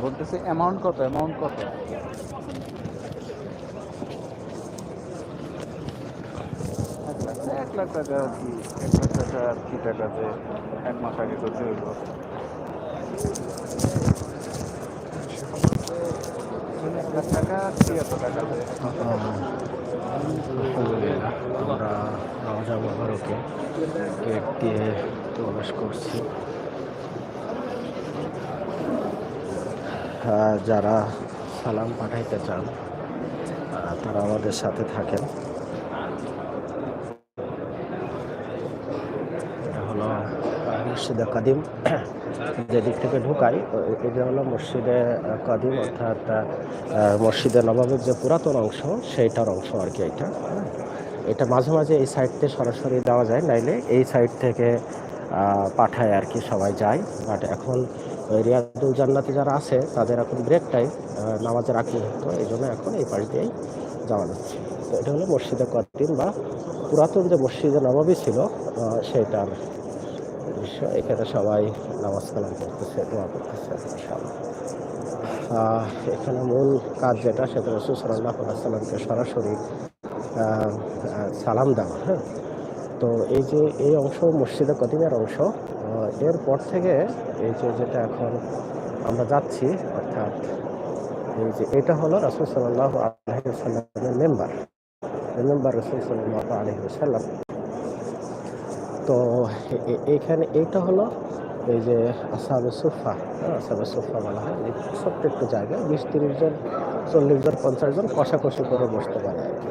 বলতেছে অ্যামাউন্ট কত অ্যামাউন্ট কত? এক লাখ টাকা আর কি, এক লাখ টাকা আর কি টাকাতে এক মাস আগে করতে হইব আমরা রওজা মোবারকে গেট দিয়ে প্রবেশ করছি যারা সালাম পাঠাইতে চান তারা আমাদের সাথে থাকেন এটা হলো মসজিদে কাদিম, যে দিক থেকে ঢুকাই এটা হলো মসজিদে কাদিম অর্থাৎ মসজিদে নবাবের যে পুরাতন অংশ, সেইটার অংশ আর কি এটা হ্যাঁ। এটা মাঝে মাঝে এই সাইড থেকে সরাসরি দেওয়া যায়, নাইলে এই সাইড থেকে পাঠায় আর কি সবাই যায় বাট এখন রিয়াদুল জান্নাতে যারা আছে, তাদের এখন ব্রেক টাইম নামাজের আগে হতো এই জন্য এখন এই পাশ দিয়েই যাওয়া যাচ্ছে তো এটা হলো মসজিদে কদিন বা পুরাতন যে মসজিদে নবাবী ছিল দৃশ্য এখানে সবাই নামাজ কালাম করতেছে দোয়া করতেছে এখানে মূল কাজ যেটা, সেটা রসুল সাল্লাহ সাল্লামকে সরাসরি সালাম দেওয়া হ্যাঁ? তো এই যে, এই অংশ মসজিদে কদিনের অংশ এরপর থেকে এই যে, যেটা এখন আমরা যাচ্ছি, অর্থাৎ এই যে, এটা হলো রসুল সাল্লাহ আলহিসাল্লামের মেম্বার। মেম্বার রসুল সাল্লাহ আলহিসাল্লাম তো এখানে এইটা হলো এই যে আসাবে সোফা হ্যাঁ আসাবে সোফা বলা হয়। ছোট্ট একটু জায়গা, বিশ তিরিশ জন, চল্লিশ জন, পঞ্চাশ জন কষাকষি করে বসতে পারে আর কি।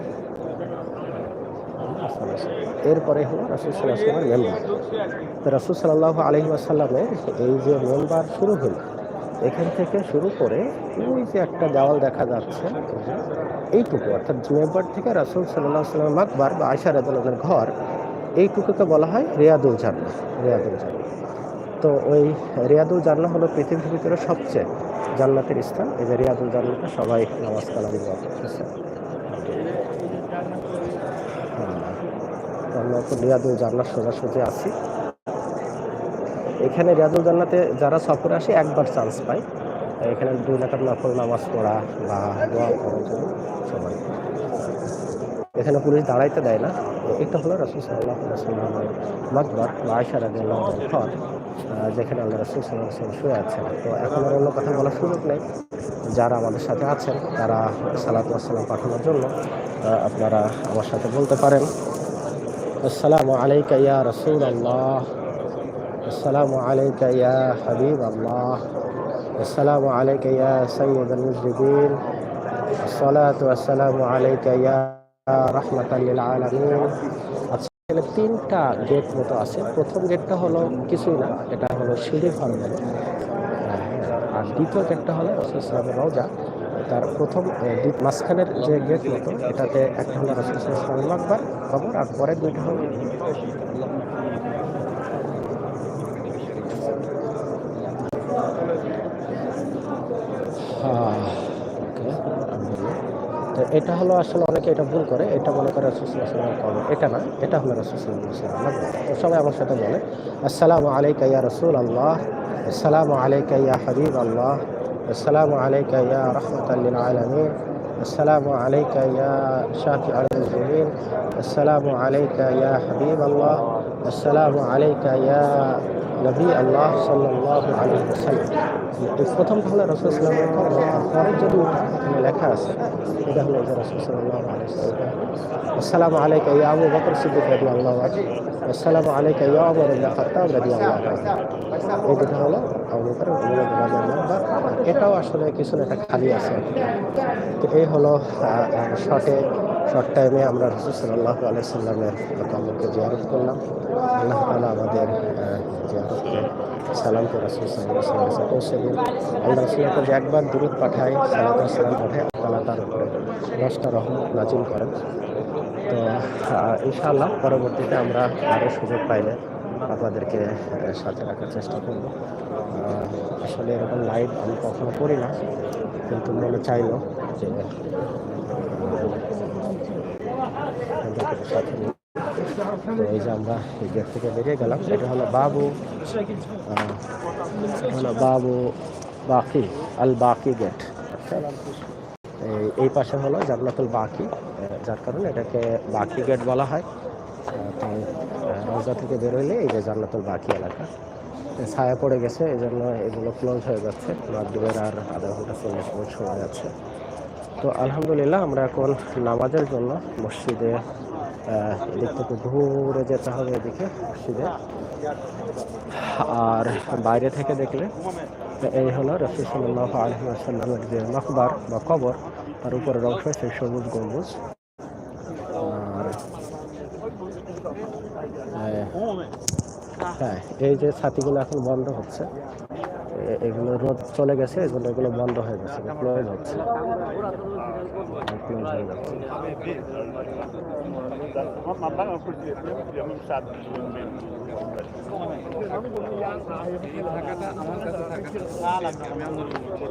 এরপরে হলো রাসুল সাল্লাহ সাল্লামের মেম্বার। তো রাসুল সাল্লাহ আলহি আসাল্লামের এই যে মেম্বার শুরু হলো, এখান থেকে শুরু করে ওই যে একটা দেওয়াল দেখা যাচ্ছে এইটুকু। অর্থাৎ মেম্বার থেকে রাসুল সাল্লাহ সাল্লামের মাকবার বা আয়সা রাদুল্লাহের ঘর এইটুকুকে বলা হয় রেয়াদুল জান্না রিয়াদুল জান্না তো ওই রিয়াদুল জান্না হলো পৃথিবীর ভিতরে সবচেয়ে জান্নাতের স্থান। এই যে রিয়াদুল জান্নাতে সবাই নামাজ কালাম করতেছে হ্যাঁ, আমরা তো রিয়াদুল জান্নার সোজাসুজি আছি। এখানে রিয়াদুল জান্নাতে যারা সফরে আসে একবার চান্স পায়। এখানে দুই লাখের নফল নামাজ পড়া বা দোয়া করার জন্য সবাই। এখানে পুলিশ দাঁড়াইতে দেয় না এটা হলো রসুল সাল্লাহ সাল্লামের মাকবর বা আয়সা রাজিয়াল্লাহ ঘর আহ, যেখানে আল্লাহ রসুল সাল্লাহ সাল্লাম শুয়ে আছেন তো এখন আর অন্য কথা বলার সুযোগ নেই যারা আমাদের সাথে আছেন তারা সালাত সাল্লাম পাঠানোর জন্য আহ, আপনারা আমার সাথে বলতে পারেন আসসালামু আলাইকা ইয়া রসুল আল্লাহ আসসালামু আলাইকা ইয়া হাবিব আল্লাহ আসসালামু আলাইকা ইয়া সৈয়দ المجربين الصلاة والسلام عليك يا রহমাতাল লিল আলামিন আচ্ছা তিনটা গেট মতো আছে। প্রথম গেটটা হলো কিছুই না, এটা হলো সিঁড়ি ঘর বলে আর দ্বিতীয় গেটটা হলো রসুল ইসলামের রওজা। তার প্রথম মাঝখানের যে গেট মতো, এটাতে একটা হলো রসুল ইসলামের মাকবার খবর, আর পরের দুইটা হলো হ্যাঁ, ওকে, আলহামদুলিল্লাহ। তো এটা হলো আসলে অনেকে এটা ভুল করে এটা মনে করে রসুলাম কবর এটা না এটা হলো রসুলাম তো সবাই আমার সাথে বলে আসসালামু আলাইকা ইয়া রসুল আল্লাহ আসসালামু আলাইকা ইয়া হাবিব আল্লাহ আসসালামু আলাইকা ইয়া রহমতাল্লিল আলমিন السلام عليك يا شافع المسلمين السلام عليك يا حبيب الله السلام عليك يا নবী আল্লাহ সাল্লাহ আলী এই প্রথম হলো রসুল সাল্লামের কবর পরে যদি এখানে লেখা আছে, এটা হলো যে রসুল সাল্লাহ আলী আসসালামু আলাইকা ইয়া আবু বকর সিদ্দিক রাদি আল্লাহ আসসালামু আলাইকা ইয়া আবু রবি খাত্তাব আল্লাহ এই দুটো হলো আবু বকর এটাও আসলে কিছু একটা খালি আছে। তো এই হলো শর্টে শর্ট টাইমে আমরা রসুল সাল্লাহ আলাই সাল্লামের কবরকে জিয়ারত করলাম। আল্লাহ তালা আমাদের আহ, জিয়ারতকে সালামকে রসুল সাল্লাম আল্লাহ রসুলকে যে একবার দূরত পাঠায় সালাত সালাম পাঠায় তালা তার উপরে দশটা রহমত নাজিল করেন। তো ইনশাআল্লাহ পরবর্তীতে আমরা আরও সুযোগ পাইলে আপনাদেরকে সাথে রাখার চেষ্টা করব। আসলে এরকম লাইভ আমি কখনো করি না কিন্তু মনে চাইলো যে সাথে তো এই যে আমরা এই গেট থেকে বেরিয়ে গেলাম এটা হলো বাবু হলো বাবু বাকি আল বাকি গেট। এই পাশে হলো জান্নাতুল বাকি যার কারণে এটাকে বাকি গেট বলা হয়। তো আহ, থেকে বেরোলে এই যে জান্নাতুল বাকি এলাকা ছায়া পড়ে গেছে এই জন্য এগুলো ক্লোজ হয়ে যাচ্ছে। মাগরিবের আর আধা ঘণ্টা চল্লিশ মিনিট সময় যাচ্ছে তো আলহামদুলিল্লাহ আমরা এখন নামাজের জন্য মসজিদে এদিক থেকে ঘুরে যেতে হবে এদিকে মসজিদে আর বাইরে থেকে দেখলে এই হলো রসুল সাল্লাহ আলহি আসাল্লামের যে মকবার বা কবর, তার উপরের অংশ সেই সবুজ গম্বুজ। আর হ্যাঁ এই যে ছাতিগুলো এখন বন্ধ হচ্ছে এগুলো রোদ চলে গেছে জন্য এগুলো বন্ধ হয়ে গেছে ক্লোজ হচ্ছে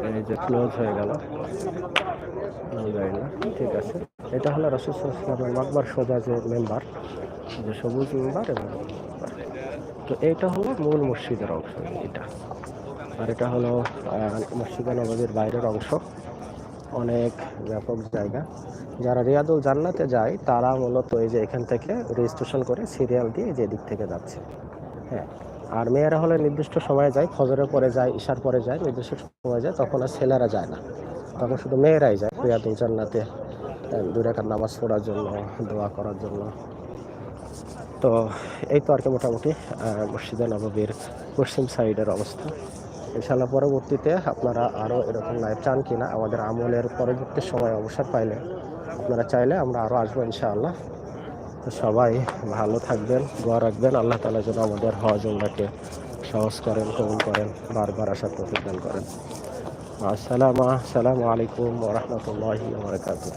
এই যে ক্লোজ হয়ে গেল। ঠিক আছে। এটা হলো রসুলের মাকবার সোজা যে মেম্বার, যে সবুজ মেম্বার এবং তো এইটা হলো মূল মসজিদের অংশ, এটা। আর এটা হলো মসজিদে নবীর বাইরের অংশ। অনেক ব্যাপক জায়গা। যারা রিয়াদুল জান্নাতে যায়, তারা মূলত এই যে এখান থেকে রেজিস্ট্রেশন করে সিরিয়াল দিয়ে যে দিক থেকে যাচ্ছে। হ্যাঁ আর মেয়েরা হলে নির্দিষ্ট সময়ে যায়, ফজরের পরে যায়, ঈশার পরে যায়, নির্দিষ্ট সময় যায়, তখন আর ছেলেরা যায় না। তখন শুধু মেয়েরাই যায় রিয়াদুল জান্নাতে দুই রাকাত নামাজ পড়ার জন্য, দোয়া করার জন্য। তো এই তো আর কি মোটামুটি মসজিদে নববীর পশ্চিম সাইডের অবস্থা। ইনশাল্লাহ পরবর্তীতে আপনারা আরও এরকম লাইভ চান কিনা, আমাদের আমলের পরবর্তী সময় অবসর পাইলে আপনারা চাইলে আমরা আরও আসব ইনশাআল্লাহ। তো সবাই ভালো থাকবেন, দোয়া রাখবেন, আল্লাহ তালা যেন আমাদের হজ উমরাকে সহজ করেন, কবুল করেন, বারবার আসার তৌফিক দান করেন। আসসালামু আসসালামু আলাইকুম ওরহমতুল্লাহি ওবরাকাতুহ